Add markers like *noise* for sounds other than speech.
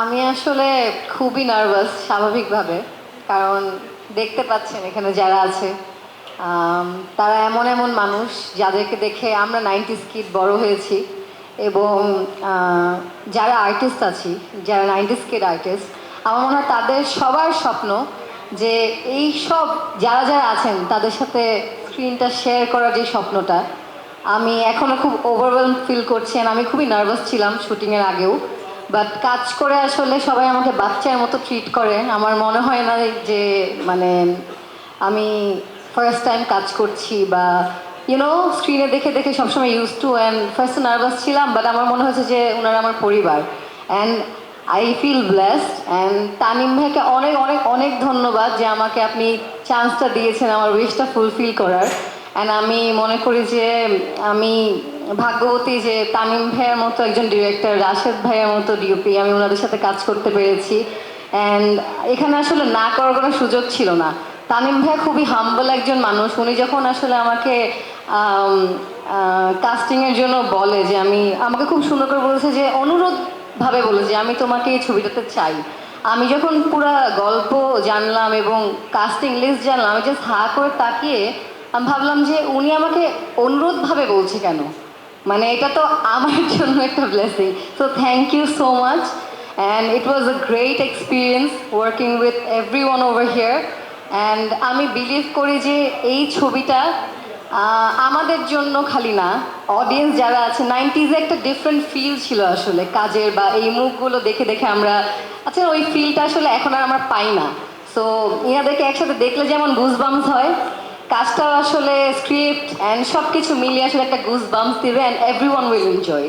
আমি আসলে খুবই নার্ভাস স্বাভাবিকভাবে, কারণ দেখতে পাচ্ছেন এখানে যারা আছে তারা এমন এমন মানুষ যাদেরকে দেখে আমরা নাইনটি স্কিট বড় হয়েছি এবং যারা আর্টিস্ট আছি, যারা নাইনটি স্কিট আর্টিস্ট আমার মনে হয় তাদের সবার স্বপ্ন যে এই সব যারা যারা আছেন, তাদের সাথে স্ক্রিনটা শেয়ার করার যে স্বপ্নটা, আমি এখনও খুব ওভারওয়েলম ফিল করছি আমি খুবই নার্ভাস ছিলাম শুটিংয়ের আগেও। বাট কাজ করে আসলে সবাই আমাকে বাচ্চার মতো ট্রিট করে। আমার মনে হয় না যে মানে আমি ফার্স্ট টাইম কাজ করছি বা ইউনো স্ক্রিনে দেখে দেখে সবসময় use to and first nervous ছিলাম বাট আমার মনে হয়েছে যে ওনারা আমার পরিবার। And I feel blessed and Tanim ভাইকে অনেক অনেক অনেক ধন্যবাদ যে আমাকে আপনি চান্সটা দিয়েছেন আমার উইশটা ফুলফিল করার। অ্যান্ড আমি মনে করি যে আমি ভাগ্যবতী যে তামিম ভাইয়ের মতো একজন ডিরেক্টর রাশেদ ভাইয়ের মতো ডিওপি আমি ওনাদের সাথে কাজ করতে পেরেছি। অ্যান্ড এখানে আসলে না করার কোনো সুযোগ ছিল না। তামিম ভাই খুবই হাম্বল একজন মানুষ। উনি যখন আসলে আমাকে কাস্টিংয়ের জন্য বলে যে আমি, আমাকে খুব সুন্দর করে বলেছে যে অনুরোধ ভাবে বলে যে, আমি তোমাকে এই ছবিটাতে চাই। আমি যখন পুরো গল্প জানলাম এবং কাস্টিং লিস্ট জানলাম, আমি জাস্ট হা করে তাকিয়ে, আমি ভাবলাম যে উনি আমাকে অনুরোধভাবে বলছে কেন? মানে এটা তো আমার *laughs* জন্য একটা blessing so thank you so much and it was a great experience working with everyone over here and আমি বিলিভ করি যে এই ছবিটা আমাদের জন্য খালি না। অডিয়েন্স যারা আছে নাইনটিজে একটা ডিফারেন্ট ফিল ছিল আসলে কাজের বা এই মুখগুলো দেখে দেখে আমরা আচ্ছা ওই ফিলটা আসলে এখন আর আমরা পাই না। সো ইনাদেরকে একসাথে দেখলে যেমন গুজবামস হয় কাজটাও আসলে স্ক্রিপ্ট অ্যান্ড সব কিছু মিলিয়ে আসলে একটা গুজ বাম্প দিবে and everyone will enjoy